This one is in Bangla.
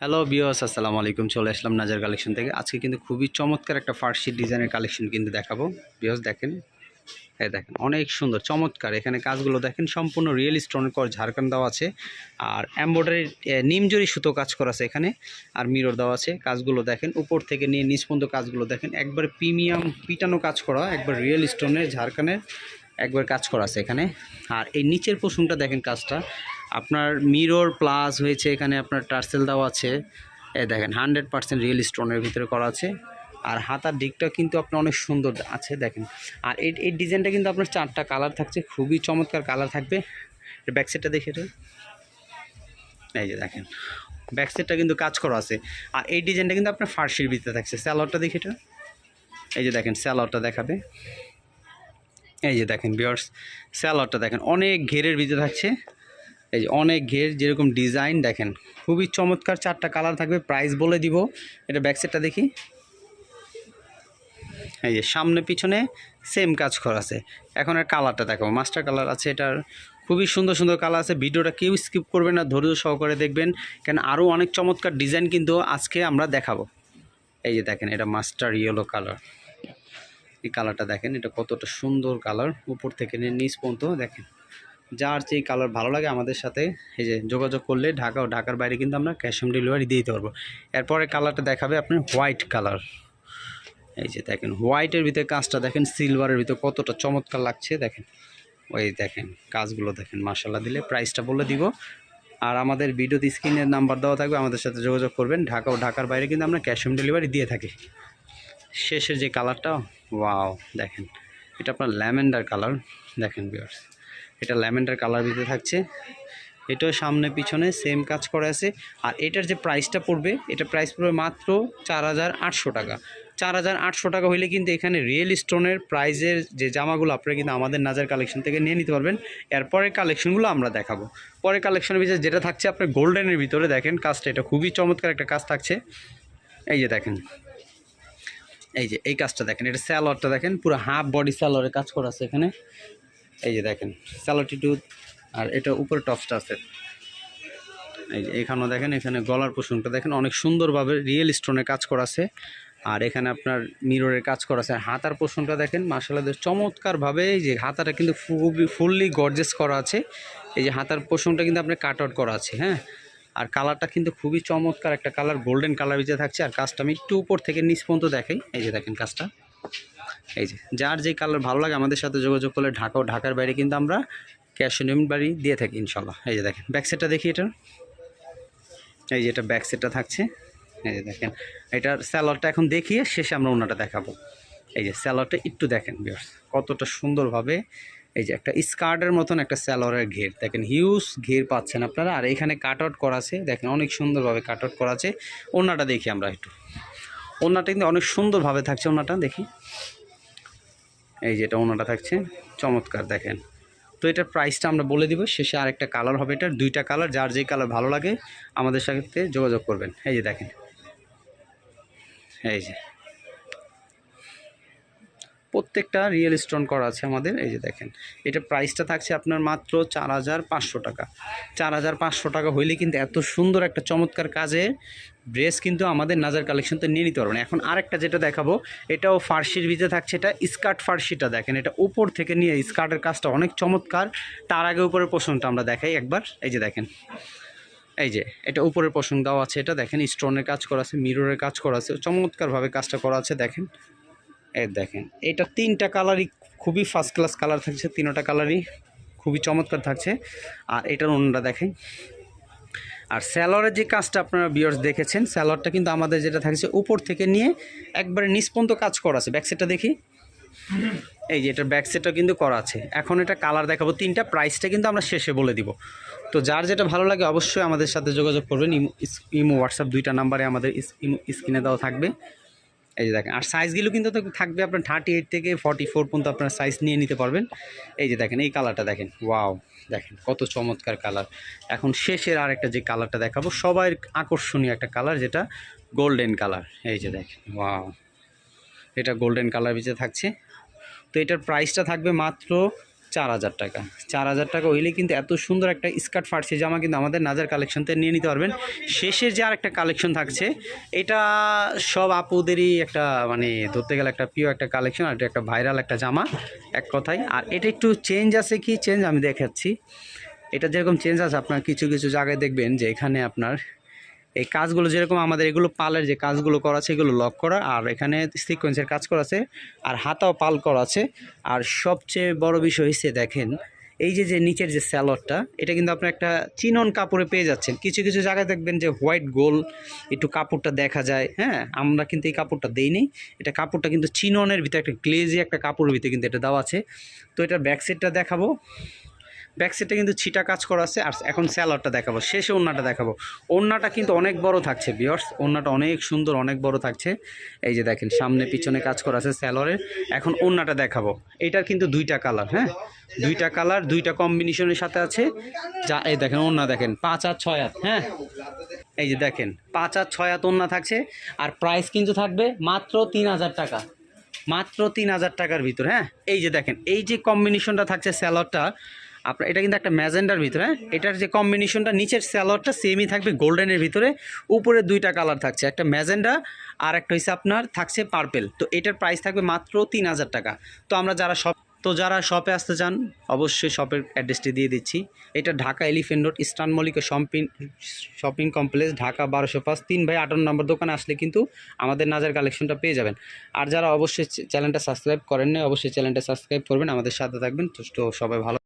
হ্যালো বিওস আসসালামু আলাইকুম। চলে আসলাম নাজার কালেকশন থেকে। আজকে কিন্তু খুবই চমৎকার একটা ফার্সি ডিজাইনের কালেকশন কিন্তু দেখাবো। বিওস দেখেন। হ্যাঁ দেখেন, অনেক সুন্দর, চমৎকার। এখানে কাজগুলো দেখেন, সম্পূর্ণ রিয়েল স্টোনের কর ঝাড়খান দেওয়া আছে। আর এম্ব্রয়ডারি নিমজরি সুতো কাজ করা আছে এখানে, আর মিরর দেওয়া আছে। কাজগুলো দেখেন, উপর থেকে নিয়ে পর্যন্ত কাজগুলো দেখেন। একবার প্রিমিয়াম পিটানো কাজ করা, একবার রিয়েল স্টোনের ঝাড়খানের একবার কাজ করা আছে এখানে। আর এই নিচের পোষণটা দেখেন কাজটা। আপনার মিরর প্লাস হয়েছে এখানে আপনার টার্সেল দেওয়া আছে। এ দেখেন হান্ড্রেড পার্সেন্ট রিয়েল স্টোনের ভিতরে করা আছে। আর হাতার দিকটা কিন্তু আপনার অনেক সুন্দর আছে, দেখেন। আর এই এই ডিজাইনটা কিন্তু আপনার চারটা কালার থাকছে, খুবই চমৎকার কালার থাকবে। ব্যাক সাইডটা দেখে এই যে দেখেন ব্যাক সাইডটা কিন্তু কাজ করা আছে। আর এই ডিজাইনটা কিন্তু আপনার ফার্সির ভিতরে থাকছে। স্যালোয়ারটা দেখে এটা এই যে দেখেন স্যালোয়ারটা দেখাবে। এই যে দেখেন বিয়ার্স স্যালোয়ারটা দেখেন, অনেক ঘেরের ভিতরে থাকছে। এই যে অনেক ঘের যেরকম ডিজাইন দেখেন, খুবই চমৎকার চারটা কালার থাকবে প্রাইস বলে দিব। এটা ব্যাক সাইডটা দেখি। এই যে সামনে পিছনে সেম কাজ করা আছে। এখন আর কালারটা দেখো মাস্টার কালার আছে এটার। খুবই সুন্দর সুন্দর কালার আছে, ভিডিওটা কেউ স্কিপ করবেন না, ধৈর্য সহকারে দেখবেন। কেন আরও অনেক চমৎকার ডিজাইন কিন্তু আজকে আমরা দেখাবো। এই যে দেখেন, এটা মাস্টার ইয়েলো কালার এই কালারটা দেখেন, এটা কতটা সুন্দর কালার উপর থেকে নিয়ে নিচ পর্যন্ত দেখেন। যার যে কালার ভালো লাগে আমাদের সাথে, এই যে যোগাযোগ করলে ঢাকা ও ঢাকার বাইরে কিন্তু আমরা ক্যাশ অন ডেলিভারি দিয়ে দিতে পারব। এরপরে কালারটা দেখাবে আপনার হোয়াইট কালার এই যে দেখেন হোয়াইটের ভিতরে কাজটা দেখেন সিলভারের ভিতরে কতটা চমৎকার লাগছে, দেখেন। ওই দেখেন, কাজগুলো দেখেন মার্শাল্লাহ দিলে প্রাইসটা বলে দিব। আর আমাদের ভিডিওতে স্ক্রিনের নাম্বার দেওয়া থাকবে, আমাদের সাথে যোগাযোগ করবেন। ঢাকা ও ঢাকার বাইরে কিন্তু আমরা ক্যাশ অন ডেলিভারি দিয়ে থাকি। শেষের যে কালারটা ওয়াও দেখেন। এটা আপনার ল্যাভেন্ডার কালার দেখেন বিয়ার্স এটা ল্যাভেন্ডার কালার ভিতরে থাকছে। এটাও সামনে পিছনে সেম কাজ করে আছে। আর এটার যে প্রাইসটা পড়বে, এটা প্রাইস পড়বে মাত্র চার হাজার আটশো টাকা। চার হাজার আটশো টাকা হইলে কিন্তু এখানে রিয়েল স্টোনের প্রাইজের যে জামাগুলো আপনারা কিন্তু আমাদের নাজার কালেকশন থেকে নিয়ে নিতে পারবেন। এরপরের কালেকশনগুলো আমরা দেখাবো। পরে কালেকশনের ভিতরে যেটা থাকছে, আপনার গোল্ডেনের ভিতরে দেখেন কাজটা, এটা খুবই চমৎকার একটা কাজ থাকছে। এই যে দেখেন, এই যে এই কাজটা দেখেন, এটা স্যালোয়ারটা দেখেন, পুরো হাফ বডি স্যালোয়ারের কাজ করা আছে এখানে। এই যে দেখেন স্যালোটিটিউড আর এটা উপরে টপসটা আছে। এই যে এখানেও দেখেন, এখানে গলার পোষণটা দেখেন, অনেক সুন্দরভাবে রিয়েল স্টোনের কাজ করা আছে। আর এখানে আপনার মিররের কাজ করা আছে। আর হাতার পোষণটা দেখেন মাসালাদের চমৎকারভাবে এই যে হাতাটা কিন্তু খুবই ফুললি গর্জেস করা আছে। এই যে হাতার পোষণটা কিন্তু আপনার কাট আউট করা আছে হ্যাঁ? আর কালারটা কিন্তু খুবই চমৎকার একটা কালার গোল্ডেন কালার ভিতরে থাকছে। আর কাজটা আমি একটু উপর থেকে নিচ পর্যন্ত দেখাই। এই যে দেখেন কাজটা। এই যে, যার যে কালার ভালো লাগে আমাদের সাথে যোগাযোগ করলে ঢাকা ও ঢাকার বাইরে কিন্তু আমরা ক্যাশ অন বাড়ি দিয়ে থাকি ইনশাল্লাহ। এই যে দেখেন ব্যাক সেটটা দেখি এটার এই যে এটা ব্যাক সেটটা থাকছে। এই যে দেখেন, এটার স্যালাডটা এখন দেখিয়ে শেষে আমরা ওনাটা দেখাবো। এই যে স্যালাডটা একটু দেখেন বিয়ার্স কতটা সুন্দরভাবে এই যে একটা স্কার্টের মতন একটা স্যালোয়ারের ঘের। দেখেন হিউজ ঘের পাচ্ছেন আপনারা। আর এখানে কাট আউট করা আছে। দেখেন, অনেক সুন্দরভাবে কাট আউট করা আছে। ওনাটা দেখি আমরা একটু। ওনাটা কিন্তু অনেক সুন্দরভাবে থাকছে ওনাটা, দেখি। এই যে এটা ওনাটা থাকছে, চমৎকার দেখেন। তো এটার প্রাইসটা আমরা বলে দিব, শেষে আরেকটা কালার হবে এটার দুইটা কালার যার যেই কালার ভালো লাগে আমাদের সাথে যোগাযোগ করবেন। এই যে দেখেন। এই যে। প্রত্যেকটা রিয়েল স্টোন করা আছে আমাদের, এই যে দেখেন। এটা প্রাইসটা থাকছে আপনার মাত্র চার হাজার পাঁচশো টাকা। চার হাজার পাঁচশো টাকা হইলে কিন্তু এত সুন্দর একটা চমৎকার কাজে ড্রেস কিন্তু আমাদের নাজার কালেকশন তো নিয়ে নিতে পারবেন। এখন আরেকটা যেটা দেখাবো, এটাও ফার্সির ভিতরে থাকছে, এটা স্কার্ট ফার্সিটা দেখেন। এটা উপর থেকে নিয়ে স্কার্টের কাজটা অনেক চমৎকার। তার আগে উপরের পোষণটা আমরা দেখাই একবার। এই যে দেখেন, এই যে এটা উপরের পোষণ দেওয়া আছে। এটা দেখেন, স্টোনের কাজ করা আছে, মিররের কাজ করা আছে, চমৎকারভাবে কাজটা করা আছে, দেখেন। এই দেখেন, এটা তিনটা কালারই খুবই ফার্স্ট ক্লাস কালার থাকছে, তিনটা কালারই খুবই চমৎকার থাকছে। আর এটার অন্যটা দেখেন। আর স্যালোয়ারের যে কাজটা আপনারা বিয়ার্স দেখেছেন স্যালোয়ারটা কিন্তু আমাদের যেটা থাকছে, উপর থেকে নিয়ে একবারে নিষ্পন্ত কাজ করা আছে। ব্যাকসেটটা দেখি। এই যে, এটার ব্যাকসেটটা কিন্তু করা আছে। এখন এটা কালার দেখাবো। তিনটা প্রাইসটা কিন্তু আমরা শেষে বলে দিব। তো যার যেটা ভালো লাগে অবশ্যই আমাদের সাথে যোগাযোগ করবেন। ইমো ইমো হোয়াটসঅ্যাপ দুইটা নাম্বারে আমাদের ইমো, স্ক্রিনে দেওয়া থাকবে। এই যে দেখেন, আর সাইজগুলো কিন্তু তো থাকবে আপনার থার্টি এইট থেকে ফর্টি ফোর পর্যন্ত আপনার সাইজ নিয়ে নিতে পারবেন। এই যে দেখেন, এই কালারটা দেখেন ওয়াও দেখেন কত চমৎকার কালার এখন শেষের আর একটা যে কালারটা দেখাবো, সবাই আকর্ষণীয় একটা কালার যেটা গোল্ডেন কালার এই যে দেখেন ওয়াও এটা গোল্ডেন কালার ভিতরে থাকছে। তো এটার প্রাইসটা থাকবে মাত্র চার হাজার টাকা। চার হাজার টাকা হইলে কিন্তু এত সুন্দর একটা স্কার্ট ফাটছে, জামা কিন্তু আমাদের নাজার কালেকশন থেকে নিয়ে নিতে পারবেন। শেষের যে আর একটা কালেকশন থাকছে, এটা সব আপুদেরই একটা মানে ধরতে গেলে একটা প্রিয় একটা কালেকশন, আর এটা একটা ভাইরাল একটা জামা, এক কথায়। আর এটা একটু চেঞ্জ আছে কি? চেঞ্জ আমি দেখাচ্ছি। এটা যেরকম চেঞ্জ আছে, আপনার কিছু কিছু জায়গায় দেখবেন যে এখানে আপনার এই কাজগুলো যেরকম আমাদের এগুলো পালের যে কাজগুলো করা আছে, এগুলো লক করা, আর এখানে সিকোয়েন্সের কাজ করা আছে, আর হাতাও পাল করা আছে। আর সবচেয়ে বড় বিষয় হচ্ছে দেখেন, এই যে যে নিচের যে স্যালোয়ারটা এটা কিন্তু আপনি একটা চিনন কাপড়ে পেয়ে যাচ্ছেন। কিছু কিছু জায়গায় দেখবেন যে হোয়াইট গোল, একটু কাপড়টা দেখা যায় হ্যাঁ? আমরা কিন্তু এই কাপড়টা দেইনি। এটা কাপড়টা কিন্তু চিননের ভিতরে, একটা গ্লেজি একটা কাপড়ের ভিতরে কিন্তু এটা দেওয়া আছে। তো এটা ব্যাক সাইডটা দেখাবো। ব্যাক সাইডটা কিন্তু ছিটা কাজ করা আছে, আর এখন স্যালাডটা দেখাবো, শেষে ওড়নাটা দেখাবো। ওড়নাটা কিন্তু অনেক বড় থাকছে বিয়ার্স ওড়নাটা অনেক সুন্দর, অনেক বড় থাকছে। এই যে দেখেন, সামনে পিছনে কাজ করা আছে স্যালোয়ারের এখন ওড়নাটা দেখাবো, এটার কিন্তু দুইটা কালার হ্যাঁ? দুইটা কালার দুইটা কম্বিনেশনের সাথে আছে। যা, এই দেখেন, ওড়না দেখেন, পাঁচ আর ছয় হাত হ্যাঁ? এই যে দেখেন, পাঁচ আর ছয় হাত ওড়না থাকছে, আর প্রাইস কিন্তু থাকবে মাত্র তিন হাজার টাকা। মাত্র তিন হাজার টাকার ভিতর হ্যাঁ? এই যে দেখেন, এই যে কম্বিনেশনটা থাকছে স্যালাডটা আপনার, এটা কিন্তু একটা ম্যাজেন্ডার ভিতরে হ্যাঁ? এটার যে কম্বিনেশনটা নিচের স্যালোয়ারটা সেমই থাকবে গোল্ডেনের ভিতরে, উপরে দুইটা কালার থাকছে, একটা ম্যাজেন্ডা আর একটা হচ্ছে আপনার, থাকছে পার্পেল তো এটার প্রাইস থাকবে মাত্র তিন হাজার টাকা। তো আমরা যারা সব তো যারা শপে আসতে চান, অবশ্যই শপের অ্যাড্রেসটি দিয়ে দিচ্ছি। এটা Dhaka elephant road eastern Mallika shopping shopping complex Dhaka বারোশো পাঁচ, তিন ভাই আটান্ন নম্বর দোকানে আসলে কিন্তু আমাদের নাজার কালেকশনটা পেয়ে যাবেন। আর যারা অবশ্যই চ্যানেলটা সাবস্ক্রাইব করেন না অবশ্যই চ্যানেলটা সাবস্ক্রাইব করবেন। আমাদের সাথে থাকবেন, তো তো সবাই ভালো